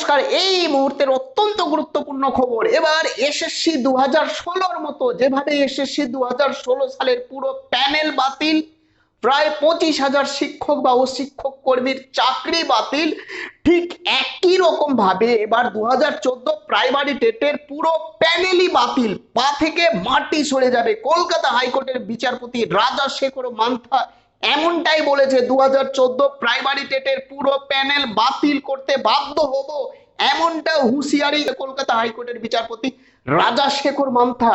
নমস্কার। এই মুহূর্তের অত্যন্ত গুরুত্বপূর্ণ খবর। এবার এসএসসি দু হাজার ষোলোর মতো, যেভাবে এসএসসি দু হাজার ষোলো সালের পুরো প্যানেল বাতিল, প্রায় পঁচিশ হাজার শিক্ষক বা শিক্ষক কর্মীর চাকরি বাতিল, ঠিক একই রকম ভাবে এবার দু হাজার চোদ্দ প্রাইমারি টেটের পুরো প্যানেলই বাতিল। পা থেকে মাটি সরে যাবে। কলকাতা হাইকোর্টের বিচারপতি রাজা শেখর মান্থা এমনটাই বলেছে দু হাজার চোদ্দ প্রাইমারি টেটের পুরো প্যানেল বাতিল করতে বাধ্য হব। এমনটা হুঁশিয়ারি কলকাতা হাইকোর্টের বিচারপতি রাজা শেখর মান্থা।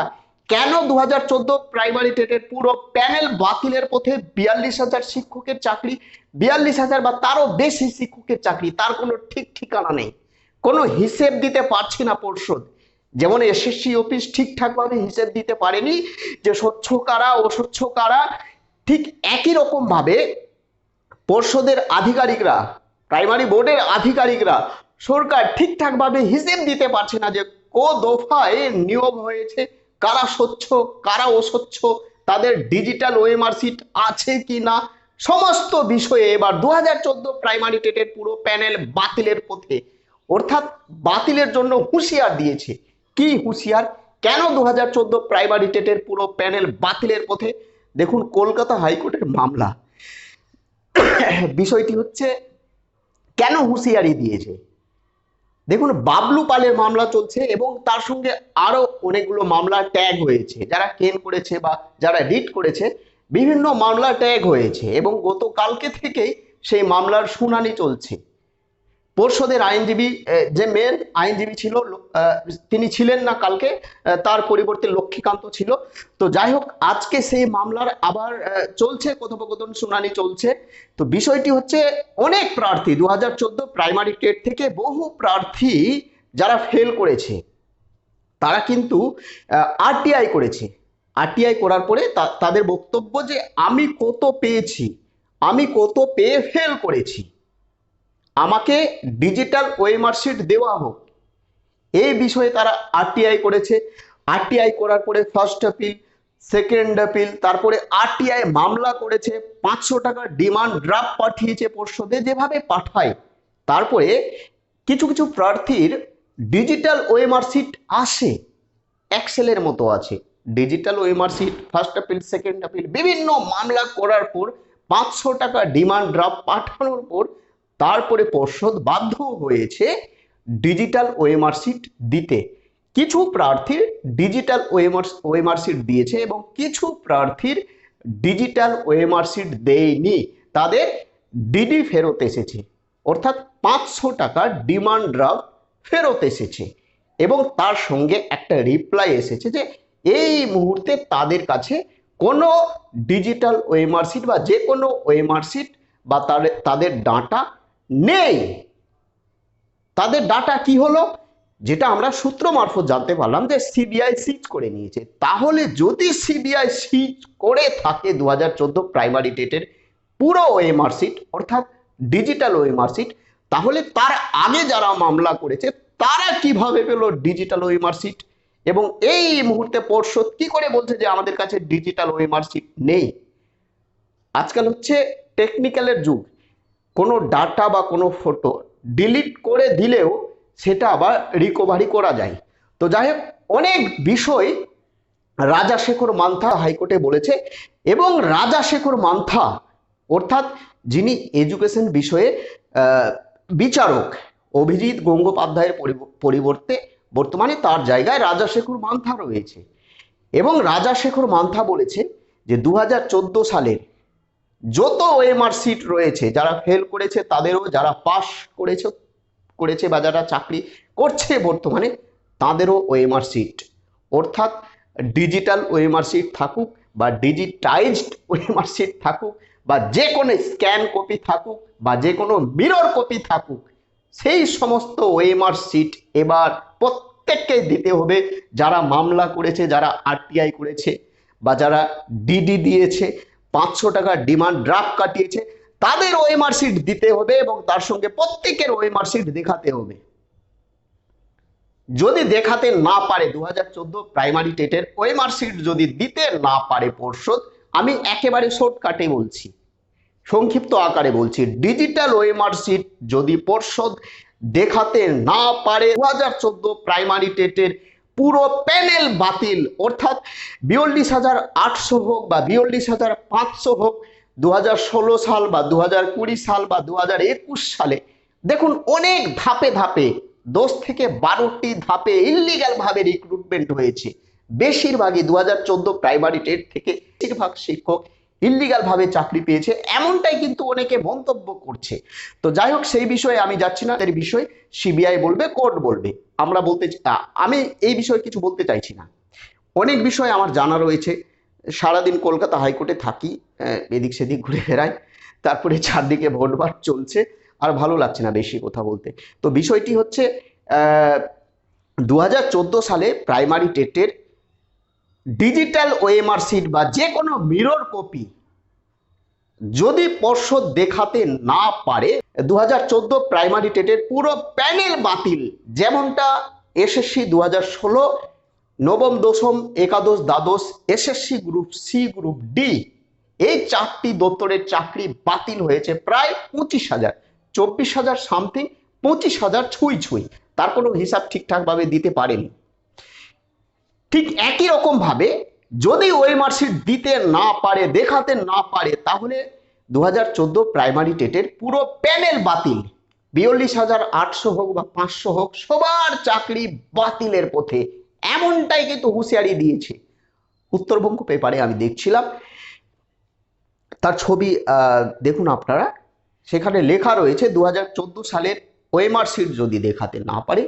কেন দু হাজার চোদ্দ প্রাইমারি টেটের পুরো প্যানেল বাতিলের পথে বিয়াল্লিশ হাজার শিক্ষকের চাকরি, বিয়াল্লিশ হাজার বা তারও বেশি শিক্ষকের চাকরি, তার কোনো ঠিক ঠিকানা নেই। কোনো হিসেব দিতে পারছি না পর্ষদ। যেমন এসএসসি, অফিস ঠিকঠাকভাবে হিসেব দিতে পারেনি যে স্বচ্ছ কারা, অস্বচ্ছ কারা ঠিক একই রকম ভাবে পর্ষদের আধিকারিকরা প্রাইমারি বোর্ডের আধিকারিকরা সরকার ঠিকঠাকভাবে হিসেব দিতে পারছে না যে কো দফায় নিয়োগ হয়েছে, কারা স্বচ্ছ, কারা অস্বচ্ছ, তাদের ডিজিটাল ওএমআর সিট আছে কি না, সমস্ত বিষয়ে এবার দু হাজার চোদ্দ প্রাইমারি টেটের পুরো প্যানেল বাতিলের পথে। অর্থাৎ বাতিলের জন্য হুঁশিয়ার দিয়েছে। কি হুঁশিয়ার? কেন দু হাজার চোদ্দ প্রাইমারি টেটের পুরো প্যানেল বাতিলের পথে? দেখুন, কলকাতা হাইকোর্টের মামলা। বিষয়টি হচ্ছে, কেন হুঁশিয়ারি দিয়েছে? দেখুন, বাবলু পালের মামলা চলছে এবং তার সঙ্গে আরও অনেকগুলো মামলা ট্যাগ হয়েছে। যারা কেন করেছে বা যারা রিট করেছে, বিভিন্ন মামলা ট্যাগ হয়েছে এবং গতকালকে থেকেই সেই মামলার শুনানি চলছে। পর্ষদের আইনজীবী যে মেন আইনজীবী ছিল তিনি ছিলেন না কালকে তার পরিবর্তে লক্ষ্মীকান্ত ছিল। তো যাই হোক, আজকে সেই মামলার আবার চলছে, কথোপকথন শুনানি চলছে। তো বিষয়টি হচ্ছে, অনেক প্রার্থী দু হাজার চোদ্দ প্রাইমারি টেট থেকে বহু প্রার্থী যারা ফেল করেছে, তারা কিন্তু আরটিআই করেছে। আরটিআই করার পরে তাদের বক্তব্য যে, আমি কত পেয়েছি, আমি কত পেয়ে ফেল করেছি। আমাকে ডিজিটাল ওয়েমার শিট দেওয়া হোক। এই বিষয়ে তারা আরটিআই করেছে। আরটিআই করার পরে ফার্স্ট আপিল সেকেন্ড আপিল তারপরে আরটিআই মামলা করেছে, পাঁচশো টাকা ডিমান্ড ড্রাফট পাঠিয়েছে পর্ষদে যেভাবে পাঠায়। তারপরে কিছু কিছু প্রার্থীর ডিজিটাল ওয়েমার সিট আসে। এক্সেলের মতো আছে। Digital OMR sheet first appeal second appeal বিভিন্ন মামলা করার পর পাঁচশো টাকা ডিমান্ড ড্রাফট পাঠানোর পর তারপরে পর্ষদ বাধ্য হয়েছে ডিজিটাল সিট দিতে। কিছু প্রার্থীর ডিজিটাল ওয়েমার ওয়েমার সিট দিয়েছে এবং কিছু প্রার্থীর ডিজিটাল সিট দেয়নি। তাদের ডিডি ফেরত এসেছে। অর্থাৎ পাঁচশো টাকা ডিমান্ড ড্রাফট ফেরত এসেছে। এবং তার সঙ্গে একটা রিপ্লাই এসেছে যে, এই মুহূর্তে তাদের কাছে কোনো ডিজিটাল ওয়েমার বা যে কোনো ওয়েমার বা তাদের তাদের ডাটা নেই। তাদের ডাটা কি হলো? যেটা আমরা সূত্র মারফত জানতে পারলাম যে সিবিআই সিজ করে নিয়েছে। তাহলে যদি সিবিআই সিজ করে থাকে দু হাজার চোদ্দ প্রাইমারি টেটের পুরো ওএমআর সিট অর্থাৎ ডিজিটাল ওএমআর সিট তাহলে তার আগে যারা মামলা করেছে, তারা কীভাবে পেল ডিজিটাল ওএমআর সিট এবং এই মুহূর্তে পর্ষদ কি করে বলছে যে আমাদের কাছে ডিজিটাল ওএমআর সিট নেই? আজকাল হচ্ছে টেকনিক্যালের যুগ। কোনো ডাটা বা কোনো ফটো ডিলিট করে দিলেও সেটা আবার রিকভারি করা যায়। তো যাই হোক অনেক বিষয় রাজা শেখর মান্থা হাইকোর্টে বলেছে এবং রাজা শেখর মান্থা, অর্থাৎ যিনি এডুকেশন বিষয়ে বিচারক অভিজিৎ গঙ্গোপাধ্যায়ের পরিব- পরিবর্তে বর্তমানে তার জায়গায় রাজা শেখর মান্থা রয়েছে। এবং রাজা শেখর মান্থা বলেছে যে দু হাজার চোদ্দ সালের যত ওএমআর সিট রয়েছে, যারা ফেল করেছে তাদেরও, যারা পাস করেছে করেছে বা যারা চাকরি করছে বর্তমানে, তাদেরও ওএমআর সিট অর্থাৎ ডিজিটাল ওএমআর সিট থাকুক বা ডিজিটাইজড ওএমআর সিট থাকুক বা যে কোনো স্ক্যান কপি থাকুক বা যে কোনো মিরর কপি থাকুক, সেই সমস্ত ওএমআর সিট এবার প্রত্যেককে দিতে হবে। যারা মামলা করেছে, যারা আরটিআই করেছে বা যারা ডিডি দিয়েছে পাঁচশো টাকা ডিমান্ড ড্রাফট কাটিয়েছে। তাদের ওএমআর সিট দিতে হবে এবং তার সঙ্গে প্রত্যেকের ওএমআর সিট দেখাতে হবে। যদি দেখাতে না পারে দু হাজার চোদ্দ প্রাইমারি টেটের ওএমআর সিট যদি দিতে না পারে পর্ষদ, আমি একেবারে শর্টকাটে বলছি। সংক্ষিপ্ত আকারে বলছি ডিজিটাল ওএমআর সিট যদি পর্ষদ দেখাতে না পারে দু হাজার চোদ্দ প্রাইমারি টেটের পুরো প্যানেল বাতিল। অর্থাৎ বিয়াল্লিশ হাজার আটশো হোক বা বিয়াল্লিশ হাজার পাঁচশো হোক দু সাল বা দু সাল বা দু সালে। দেখুন, অনেক ধাপে ধাপে, দশ থেকে বারোটি ধাপে ইলিগাল ভাবে রিক্রুটমেন্ট হয়েছে। বেশিরভাগই দু হাজার চোদ্দ প্রাইমারি টেট থেকে বেশিরভাগ শিক্ষক ইলিগাল ভাবে চাকরি পেয়েছে, এমনটাই কিন্তু অনেকে মন্তব্য করছে। তো যাই হোক, সেই বিষয়ে আমি যাচ্ছি না, এর বিষয় সিবিআই বলবে, কোর্ট বলবে। আমরা বলতে আমি এই বিষয়ে কিছু বলতে চাইছি না। অনেক বিষয় আমার জানা রয়েছে। সারাদিন কলকাতা হাইকোর্টে থাকি এদিক সেদিক ঘুরে বেড়াই, তারপরে চারদিকে ভোটভাট চলছে, আর ভালো লাগছে না বেশি কথা বলতে। তো বিষয়টি হচ্ছে দু হাজার চোদ্দ সালে প্রাইমারি টেটের ডিজিটাল ওএমআর সিট বা যে কোনো মিরর কপি যদি পর্ষদ দেখাতে না পারে দু হাজার চোদ্দ প্রাইমারি টেটের পুরো প্যানেল বাতিল। যেমনটা এসএসসি দু হাজার ষোলো, নবম, দশম, একাদশ, দ্বাদশ SSC group C group D এই চারটি দপ্তরের চাকরি বাতিল হয়েছে প্রায় পঁচিশ হাজার, চব্বিশ হাজার সামথিং পঁচিশ হাজার ছুঁই ছুঁই। তার কোনো হিসাব ঠিকঠাকভাবে দিতে পারেনি। ঠিক একই রকম ভাবে যদি ওই মার্কশিট দিতে না পারে, দেখাতে না পারে, তাহলে দু হাজার চোদ্দ প্রাইমারি টেটের পুরো প্যানেল বাতিল। বিয়াল্লিশ হাজার আটশো হোক বা পাঁচশো হোক, সবার চাকরি বাতিলের পথে। এমনটাই কিন্তু হুঁশিয়ারি দিয়েছে। উত্তরবঙ্গ পেপারে আমি দেখছিলাম। তার ছবি দেখুন আপনারা। সেখানে লেখা রয়েছে দু হাজার চোদ্দ সালের সিট যদি দেখাতে না পারে,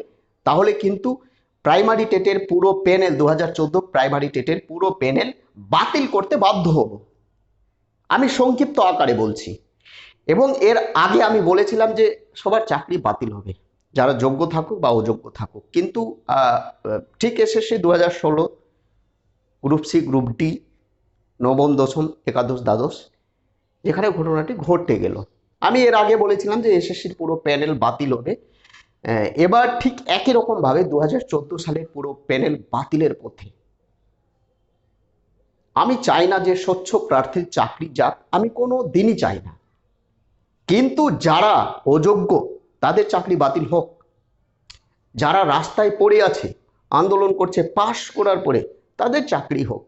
তাহলে কিন্তু প্রাইমারি টেটের পুরো প্যানেল দু হাজার চোদ্দ প্রাইমারি টেটের পুরো প্যানেল বাতিল করতে বাধ্য হব। আমি সংক্ষিপ্ত আকারে বলছি। এবং এর আগে আমি বলেছিলাম যে সবার চাকরি বাতিল হবে। যারা যোগ্য থাকুক বা অযোগ্য থাকুক। কিন্তু ঠিক এসেছে দু হাজার ষোলো গ্রুপ সি, গ্রুপ ডি, নবম, দশম, একাদশ, দ্বাদশ, যেখানে ঘটনাটি ঘটতে গেল। আমি এর আগে বলেছিলাম যে এসএসসির পুরো প্যানেল বাতিল হবে। এবার ঠিক একই রকম ভাবে দু সালের পুরো প্যানেল বাতিলের পথে। আমি চাই না যে স্বচ্ছ প্রার্থীর চাকরি যাক, আমি কোনো দিনই চাই না। কিন্তু যারা অযোগ্য, তাদের চাকরি বাতিল হোক। যারা রাস্তায় পড়ে আছে, আন্দোলন করছে, পাশ করার পরে তাদের চাকরি হোক।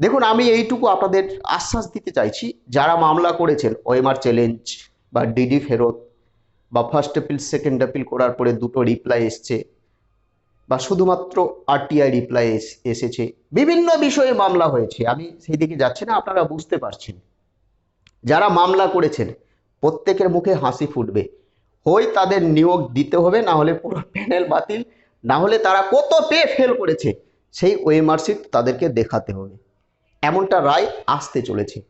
দেখুন, আমি এইটুকু আপনাদের আশ্বাস দিতে চাইছি, যারা মামলা করেছেন, ওএমআর চ্যালেঞ্জ বা ডিডি ফেরত বা ফার্স্ট অ্যাপিল সেকেন্ড অ্যাপিল করার পরে দুটো রিপ্লাই এসছে বা শুধুমাত্র আরটিআই রিপ্লাই এসেছে। বিভিন্ন বিষয়ে মামলা হয়েছে। আমি সেই দিকে যাচ্ছি না, আপনারা বুঝতে পারছেন। যারা মামলা করেছেন, প্রত্যেকের মুখে হাসি ফুটবে। হয় তাদের নিয়োগ দিতে হবে, না হলে পুরো প্যানেল বাতিল। না হলে তারা কত পেয়ে ফেল করেছে, সেই ওএমআর তাদেরকে দেখাতে হবে। এমনটা রায় আসতে চলেছে।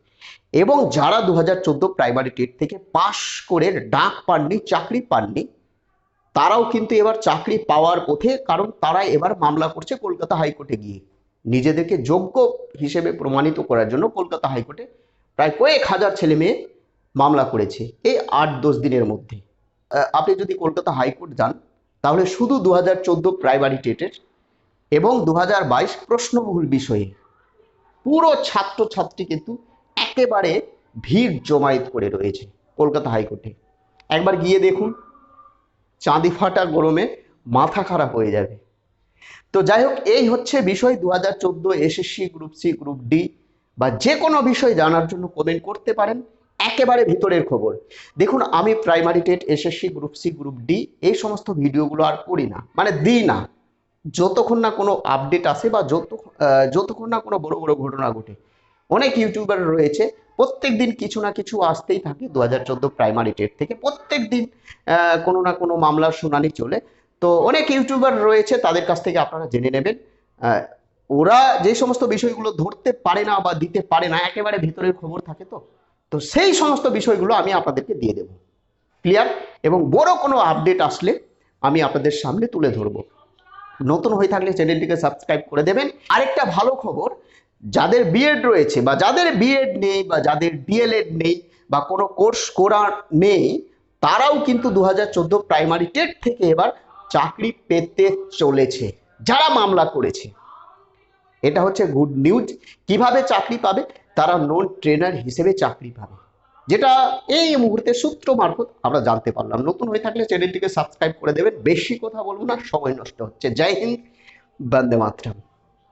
এবং যারা দু হাজার চোদ্দ প্রাইমারি টেট থেকে পাশ করে ডাক পাননি, চাকরি পাননি, তারাও কিন্তু এবার চাকরি পাওয়ার পথে, কারণ তারা এবার মামলা করছে কলকাতা হাইকোর্টে গিয়ে। নিজেদেরকে যোগ্য হিসেবে প্রমাণিত করার জন্য কলকাতা হাইকোর্টে প্রায় কয়েক হাজার ছেলে মেয়ে মামলা করেছে এই আট দশ দিনের মধ্যে। আপনি যদি কলকাতা হাইকোর্ট যান, তাহলে শুধু দু হাজার চোদ্দ প্রাইমারি টেটের এবং দু হাজার বাইশ প্রশ্নবহুল বিষয়ে পুরো ছাত্রছাত্রী কিন্তু একেবারে ভিড় জমায়েত করে রয়েছে কলকাতা হাইকোর্টে। একবার গিয়ে দেখুন, চাঁদি ফাটা গরমে মাথা খারাপ হয়ে যাবে। তো যাই হোক, এই হচ্ছে বিষয়। দু হাজার চোদ্দ SSC group C group D বা যে কোনো বিষয় জানার জন্য কমেন্ট করতে পারেন। একেবারে ভিতরের খবর। দেখুন, আমি primary TET SSC group C group D এই সমস্ত ভিডিওগুলো আর করি না। মানে দিই না। যতক্ষণ না কোনো আপডেট আসে বা যত যতক্ষণ না কোনো বড় বড় ঘটনা ঘটে। অনেক ইউটিউবার রয়েছে। প্রত্যেক দিন কিছু না কিছু আসতেই থাকে। দু হাজার চোদ্দ প্রাইমারি টেট থেকে প্রত্যেক দিন কোনো না কোনো মামলার শুনানি চলে। তো অনেক ইউটিউবার রয়েছে, তাদের কাছ থেকে আপনারা জেনে নেবেন। ওরা যে সমস্ত বিষয়গুলো ধরতে পারে না বা দিতে পারে না, একেবারে ভিতরের খবর থাকে তো। তো সেই সমস্ত বিষয়গুলো আমি আপনাদেরকে দিয়ে দেব। ক্লিয়ার এবং বড় কোনো আপডেট আসলে আমি আপনাদের সামনে তুলে ধরবো। নতুন হয়ে থাকলে চ্যানেলটিকে সাবস্ক্রাইব করে দেবেন। আরেকটা ভালো খবর যাদের বিএড রয়েছে বা যাদের বিএড নেই বা যাদের ডিএলএড নেই বা কোনো কোর্স করা নেই, তারাও কিন্তু দু হাজার চোদ্দ প্রাইমারি টেট থেকে এবার চাকরি পেতে চলেছে, যারা মামলা করেছে। এটা হচ্ছে গুড নিউজ কীভাবে চাকরি পাবে? তারা নন ট্রেনার হিসেবে চাকরি পাবে। যেটা এই মুহূর্তে সূত্র মারফত আমরা জানতে পারলাম। নতুন হয়ে থাকলে চ্যানেলটিকে সাবস্ক্রাইব করে দেবেন। বেশি কথা বলব না, সময় নষ্ট হচ্ছে। জয় হিন্দ, বন্দে মাতরম।